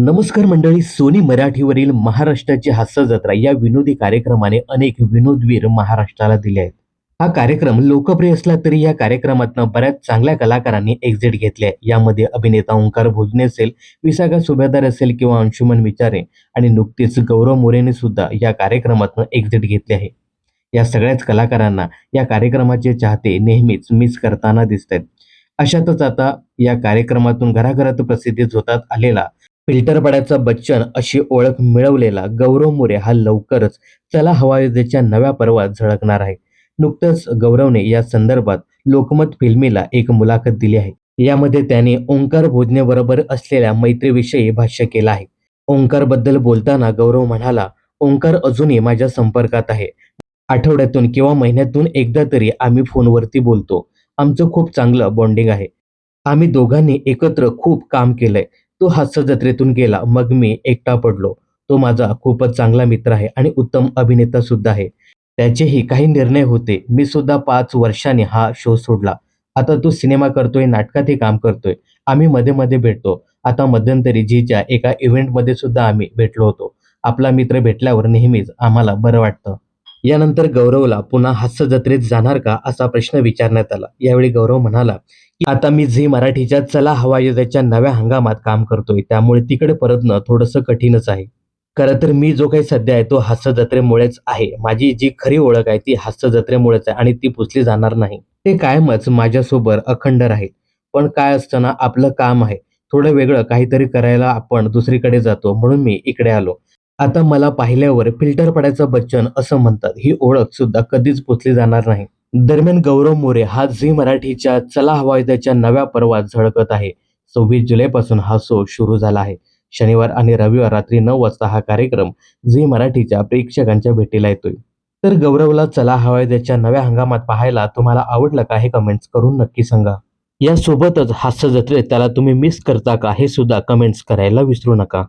नमस्कार मंडळी सोनी मराठीवरील महाराष्ट्राची हास्य जत्रा या विनोदी कार्यक्रमाने अनेक विनोदवीर महाराष्ट्राला दिले आहेत. हा कार्यक्रम लोकप्रिय असला तरी या कार्यक्रमातनं बऱ्याच चांगल्या कलाकारांनी एक्झिट घेतले यामध्ये अभिनेता ओंकार भोजने असेल विसागा सुभेदार असेल किंवा अंशुमन विचारे आणि नुकतीच गौरव मोरेने सुद्धा या कार्यक्रमातनं एक्झिट घेतले आहे. या सगळ्याच कलाकारांना या कार्यक्रमाचे चाहते नेहमीच मिस करताना दिसत आहेत. अशातच आता या कार्यक्रमातून घराघरात प्रसिद्धीच होतात आलेला फिल्टर पड्याचा बच्चन अशी ओळख मिळवलेला गौरव मोरे हा लवकरच चला हवायुद्धेच्या नव्या पर्वात झळकणार आहे. नुकतंच गौरवने या संदर्भात लोकमत फिल्मीला एक मुलाखत दिली आहे. यामध्ये त्याने ओंकार भोजने बरोबर असलेल्या मैत्रीविषयी भाष्य केलं आहे. ओंकारबद्दल बोलताना गौरव म्हणाला ओंकार अजूनही माझ्या संपर्कात आहे. आठवड्यातून किंवा महिन्यातून एकदा तरी आम्ही फोनवरती बोलतो. आमचं खूप चांगलं बॉन्डिंग आहे. आम्ही दोघांनी एकत्र खूप काम केलंय. तो हास्य जत्रेतून गेला. मग मी एकटा पडलो. तो माझा खूपच चांगला मित्र आहे आणि उत्तम अभिनेता सुद्धा आहे. त्याचेही काही निर्णय होते. मी सुद्धा पाच वर्षांनी हा शो सोडला. आता तो सिनेमा करतोय नाटकातही काम करतोय. आम्ही मध्ये मध्ये भेटतो. आता मध्यंतरी जीच्या एका इव्हेंटमध्ये सुद्धा आम्ही भेटलो होतो. आपला मित्र भेटल्यावर नेहमीच आम्हाला बरं वाटतं. यानंतर गौरवला पुन्हा हास्य जत्रेत जाणार का असा प्रश्न विचारण्यात आला. यावेळी गौरव म्हणाला की आता मी झी मराठीच्या चला हवा युद्धाच्या नव्या हंगामात काम करतोय. त्यामुळे तिकडे परतणं थोडंसं कठीणच आहे. खरं तर मी जो काही सध्या आहे तो हास्य जत्रेमुळेच आहे. माझी जी खरी ओळख आहे ती हास्य जत्रेमुळेच आहे आणि ती पुसली जाणार नाही. ते कायमच माझ्यासोबत अखंड राहील. पण काय असताना आपलं काम आहे. थोडं वेगळं काहीतरी करायला आपण दुसरीकडे जातो म्हणून मी इकडे आलो. आता मला पाहिल्यावर फिल्टर पडायचं बच्चन असं म्हणतात. ही ओळख सुद्धा कधीच पोचली जाणार नाही. दरम्यान गौरव मोरे हा झी मराठीच्या चला हवाईद्याच्या नव्या पर्वात झळकत आहे. सव्वीस जुलैपासून हा शो सुरू झाला आहे. शनिवार आणि रविवार रात्री नऊ वाजता हा कार्यक्रम झी मराठीच्या प्रेक्षकांच्या भेटीला येतोय. तर गौरवला चला हवायद्याच्या नव्या हंगामात पाहायला तुम्हाला आवडलं का हे कमेंट्स करून नक्की सांगा. यासोबतच हास्य जत्रेत त्याला तुम्ही मिस करता का हे सुद्धा कमेंट्स करायला विसरू नका.